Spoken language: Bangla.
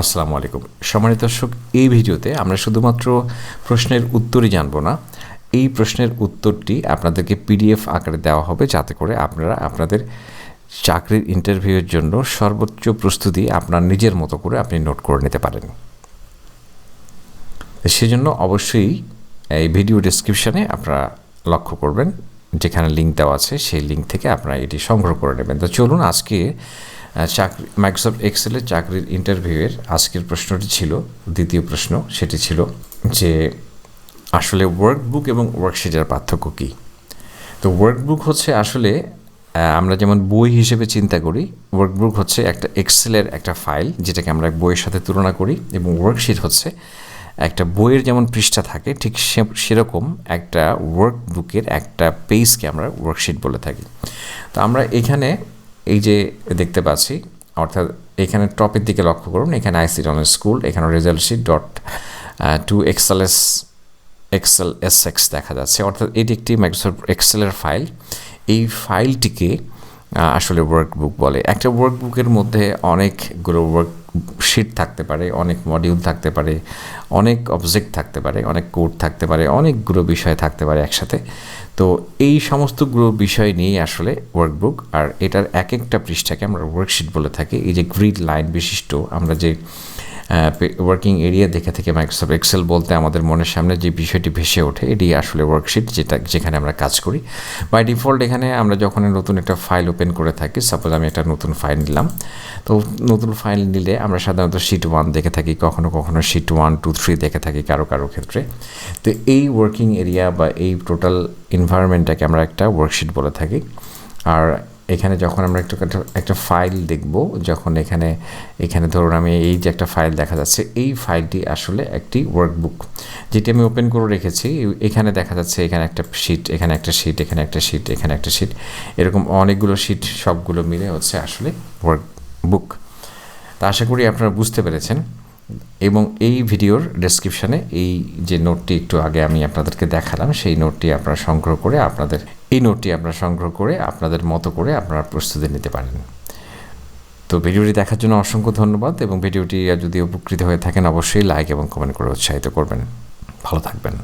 আসসালামু আলাইকুম। সম্মানিত দর্শক, এই ভিডিওতে আমরা শুধুমাত্র প্রশ্নের উত্তরই জানব না। এই প্রশ্নের উত্তরটি আপনাদেরকে পিডিএফ আকারে দেওয়া হবে যাতে করে আপনারা আপনাদের চাকরির ইন্টারভিউয়ের জন্য সর্বোচ্চ প্রস্তুতি আপনার নিজের মতো করে আপনি নোট করে নিতে পারেন। সেজন্য অবশ্যই এই ভিডিও ডেসক্রিপশানে আপনারা লক্ষ্য করবেন, যেখানে লিঙ্ক দেওয়া আছে সেই লিঙ্ক থেকে আপনারা এটি সংগ্রহ করে নেবেন। তো চলুন আজকে চাকরি মাইক্রোসফট এক্সেলের চাকরির ইন্টারভিউয়ের আজকের প্রশ্নটি ছিল, দ্বিতীয় প্রশ্ন সেটি ছিল যে আসলে ওয়ার্কবুক এবং ওয়ার্কশিটের পার্থক্য কী? তো ওয়ার্কবুক হচ্ছে আসলে আমরা যেমন বই হিসেবে চিন্তা করি ওয়ার্কবুক হচ্ছে একটা এক্সেলের একটা ফাইল যেটাকে আমরা বইয়ের সাথে তুলনা করি এবং ওয়ার্কশিট হচ্ছে একটা বইয়ের যেমন পৃষ্ঠা থাকে, ঠিক সেরকম একটা ওয়ার্কবুকের একটা পেজকে আমরা ওয়ার্কশিট বলে থাকি। তো আমরা এখানে এই যে দেখতে পাচ্ছি, অর্থাৎ এখানে টপের দিকে লক্ষ্য করুন, এখানে আইসি অন স্কুল এখানে result sheet dot two XLS excel S X দেখা যাচ্ছে। অর্থাৎ এটি একটি মাইক্রোসফট এক্সেলের ফাইল এই ফাইলটিকে আসলে ওয়ার্কবুক বলে। একটা ওয়ার্কবুকের মধ্যে অনেকগুলো ওয়ার্ক শিট থাকতে পারে, অনেক মডিউল থাকতে পারে, অনেক অবজেক্ট থাকতে পারে, অনেক কোড থাকতে পারে অনেকগুলো বিষয় থাকতে পারে একসাথে। তো এই সমস্তগুলো বিষয় নিয়েই আসলে ওয়ার্কবুক আর এটার এক একটা পৃষ্ঠাকে আমরা ওয়ার্কশিট বলে থাকি। এই যে গ্রিড লাইন বিশিষ্ট, আমরা যে ওয়ার্কিং এরিয়া দেখে থেকে মাইক্রোসফট এক্সেল বলতে আমাদের মনের সামনে যে বিষয়টি ভেসে ওঠে, এটি আসলে ওয়ার্কশিট যেটা, যেখানে আমরা কাজ করি। বাই ডিফল্ট এখানে আমরা যখন নতুন একটা ফাইল ওপেন করে থাকি সাপোজ আমি একটা নতুন ফাইল নিলাম, তো নতুন ফাইল নিলে আমরা সাধারণত শিট ওয়ান দেখে থাকি, কখনো কখনো শিট ওয়ান টু থ্রি দেখে থাকি কারও কারও ক্ষেত্রে। তো এই ওয়ার্কিং এরিয়া বা এই টোটাল এনভায়রনমেন্টটাকে আমরা একটা ওয়ার্কশিট বলে থাকি। আর এখানে যখন আমরা একটু একটা- ফাইল দেখব, যখন এখানে এখানে ধরুন আমি এই যে একটা ফাইল দেখা যাচ্ছে, এই ফাইলটি আসলে একটি ওয়ার্কবুক যেটি আমি ওপেন করে রেখেছি। এখানে দেখা যাচ্ছে এখানে একটা শিট এখানে একটা শিট এখানে একটা শিট এখানে একটা শিট এরকম অনেকগুলো শিট সবগুলো মিলে হচ্ছে আসলে ওয়ার্কবুক তা আশা করি আপনারা বুঝতে পেরেছেন। এবং এই ভিডিওর ডেসক্রিপশানে এই যে নোটটি একটু আগে আমি আপনাদেরকে দেখালাম, সেই নোটটি আপনারা সংগ্রহ করে আপনাদের, এই নোটটি আপনারা সংগ্রহ করে আপনাদের মতো করে আপনারা প্রস্তুতি নিতে পারেন। তো ভিডিওটি দেখার জন্য অসংখ্য ধন্যবাদ এবং ভিডিওটি যদি উপকৃত হয়ে থাকেন, অবশ্যই লাইক এবং কমেন্ট করে উৎসাহিত করবেন। ভালো থাকবেন।